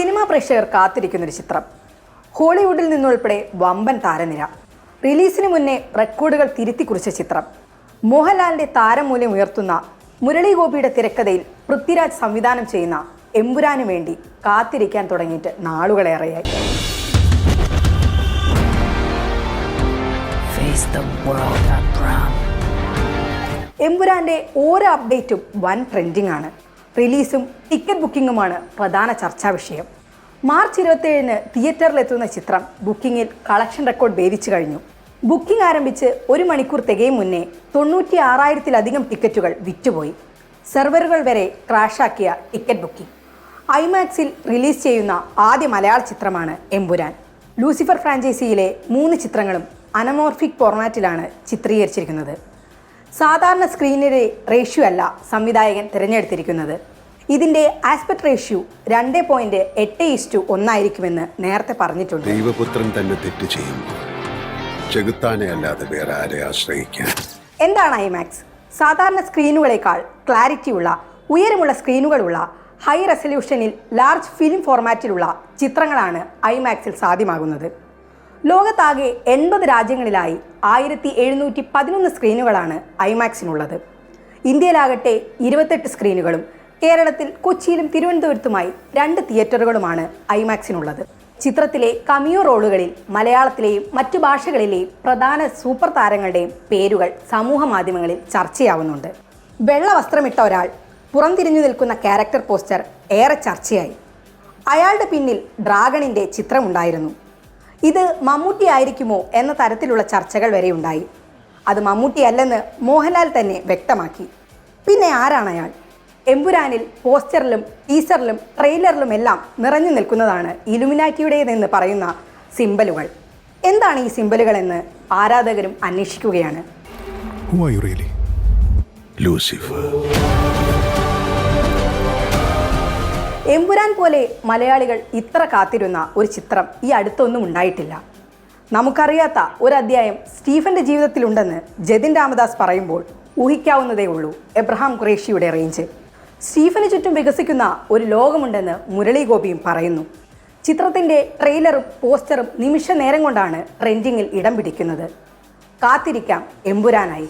Cinema പ്രേക്ഷകർ കാത്തിരിക്കുന്നൊരു ചിത്രം. ഹോളിവുഡിൽ നിന്നുൾപ്പെടെ വമ്പൻ താരനിര. റിലീസിന് മുന്നേ റെക്കോർഡുകൾ തിരുത്തി കുറിച്ച ചിത്രം. മോഹൻലാലിന്റെ താരമൂല്യം ഉയർത്തുന്ന മുരളി ഗോപിയുടെ തിരക്കഥയിൽ പൃഥ്വിരാജ് സംവിധാനം ചെയ്യുന്ന എമ്പുരാനു വേണ്ടി കാത്തിരിക്കാൻ തുടങ്ങിയിട്ട് നാളുകളേറെയായി. എമ്പുരാന്റെ ഓരോ അപ്ഡേറ്റും വൻ ട്രെൻഡിംഗ് ആണ്. റിലീസും ടിക്കറ്റ് ബുക്കിംഗുമാണ് പ്രധാന ചർച്ചാ വിഷയം. മാർച്ച് ഇരുപത്തിയേഴിന് തിയേറ്ററിലെത്തുന്ന ചിത്രം ബുക്കിംഗിൽ കളക്ഷൻ റെക്കോർഡ് ഭേദിച്ചു കഴിഞ്ഞു. ബുക്കിംഗ് ആരംഭിച്ച് ഒരു മണിക്കൂർ തികയും മുന്നേ തൊണ്ണൂറ്റി ആറായിരത്തിലധികം ടിക്കറ്റുകൾ വിറ്റുപോയി. സെർവറുകൾ വരെ ക്രാഷാക്കിയ ടിക്കറ്റ് ബുക്കിംഗ്. ഐമാക്സിൽ റിലീസ് ചെയ്യുന്ന ആദ്യ മലയാള ചിത്രമാണ് എമ്പുരാൻ. ലൂസിഫർ ഫ്രാഞ്ചൈസിയിലെ മൂന്ന് ചിത്രങ്ങളും അനമോർഫിക് ഫോർമാറ്റിലാണ് ചിത്രീകരിച്ചിരിക്കുന്നത്. സാധാരണ സ്ക്രീനിലെ റേഷ്യോ അല്ല സംവിധായകൻ തിരഞ്ഞെടുത്തിരിക്കുന്നത്. ഇതിന്റെ ആസ്പെക്ട് റേഷ്യോ രണ്ട് പോയിന്റ് എട്ട് ഇസ്റ്റു ഒന്നായിരിക്കുമെന്ന് നേരത്തെ പറഞ്ഞിട്ടുണ്ട്. ദൈവപുത്രൻ തന്നെ തെറ്റ് ചെയ്യുമ്പോൾ ചെകുത്താനെ അല്ലാതെ വേറെ ആരെ ആശ്രയിക്കാൻ? എന്താണ് ഐമാക്സ് സാധാരണ സ്ക്രീനുകളേക്കാൾ ക്ലാരിറ്റിയുള്ള ഉയരമുള്ള സ്ക്രീനുകളുള്ള ഹൈ റെസൊല്യൂഷനിൽ ലാർജ് ഫിലിം ഫോർമാറ്റിലുള്ള ചിത്രങ്ങളാണ് ഐമാക്സിൽ സാധ്യമാകുന്നത്. ലോകത്താകെ എൺപത് രാജ്യങ്ങളിലായി ആയിരത്തി എഴുന്നൂറ്റി പതിനൊന്ന് സ്ക്രീനുകളാണ് ഐമാക്സിനുള്ളത് ഇന്ത്യയിലാകട്ടെ ഇരുപത്തെട്ട് സ്ക്രീനുകളും കേരളത്തിൽ കൊച്ചിയിലും തിരുവനന്തപുരത്തുമായി രണ്ട് തിയേറ്ററുകളുമാണ് ഐമാക്സിനുള്ളത്. ചിത്രത്തിലെ കമിയോ റോളുകളിൽ മലയാളത്തിലെയും മറ്റു ഭാഷകളിലെയും പ്രധാന സൂപ്പർ താരങ്ങളുടെയും പേരുകൾ സമൂഹ മാധ്യമങ്ങളിൽ ചർച്ചയാവുന്നുണ്ട്. വെള്ള വസ്ത്രമിട്ട ഒരാൾ പുറംതിരിഞ്ഞു നിൽക്കുന്ന ക്യാരക്ടർ പോസ്റ്റർ ഏറെ ചർച്ചയായി. അയാളുടെ പിന്നിൽ ഡ്രാഗണിന്റെ ചിത്രമുണ്ടായിരുന്നു ഇത് മമ്മൂട്ടി ആയിരിക്കുമോ എന്ന തരത്തിലുള്ള ചർച്ചകൾ വരെ ഉണ്ടായി. അത് മമ്മൂട്ടി അല്ലെന്ന് മോഹൻലാൽ തന്നെ വ്യക്തമാക്കി. പിന്നെ ആരാണ് അയാൾ? എമ്പുരാനിൽ പോസ്റ്ററിലും ടീസറിലും ട്രെയിലറിലും എല്ലാം നിറഞ്ഞു നിൽക്കുന്നതാണ് ഇലുമിനാറ്റിയുടേതെന്ന് പറയുന്ന സിമ്പലുകൾ. എന്താണ് ഈ സിമ്പലുകൾ എന്ന് ആരാധകരും അന്വേഷിക്കുകയാണ്. Who are you really? Lucifer. Empuraan പോലെ മലയാളികൾ ഇത്ര കാത്തിരുന്ന ഒരു ചിത്രം ഈ അടുത്തൊന്നും ഉണ്ടായിട്ടില്ല. നമുക്കറിയാത്ത ഒരു അധ്യായം സ്റ്റീഫന്റെ ജീവിതത്തിലുണ്ടെന്ന് ജതിൻ രാമദാസ് പറയുമ്പോൾ ഊഹിക്കാവുന്നതേ ഉള്ളൂ. എബ്രഹാം ഖുറേഷിയുടെ റേഞ്ച് സ്റ്റീഫന് ചുറ്റും വികസിക്കുന്ന ഒരു ലോകമുണ്ടെന്ന് മുരളി ഗോപിയും പറയുന്നു. ചിത്രത്തിന്റെ ട്രെയിലറും പോസ്റ്ററും നിമിഷ നേരം കൊണ്ടാണ് ട്രെൻഡിങ്ങിൽ ഇടം പിടിക്കുന്നത്. കാത്തിരിക്കാം എമ്പുരാനായി.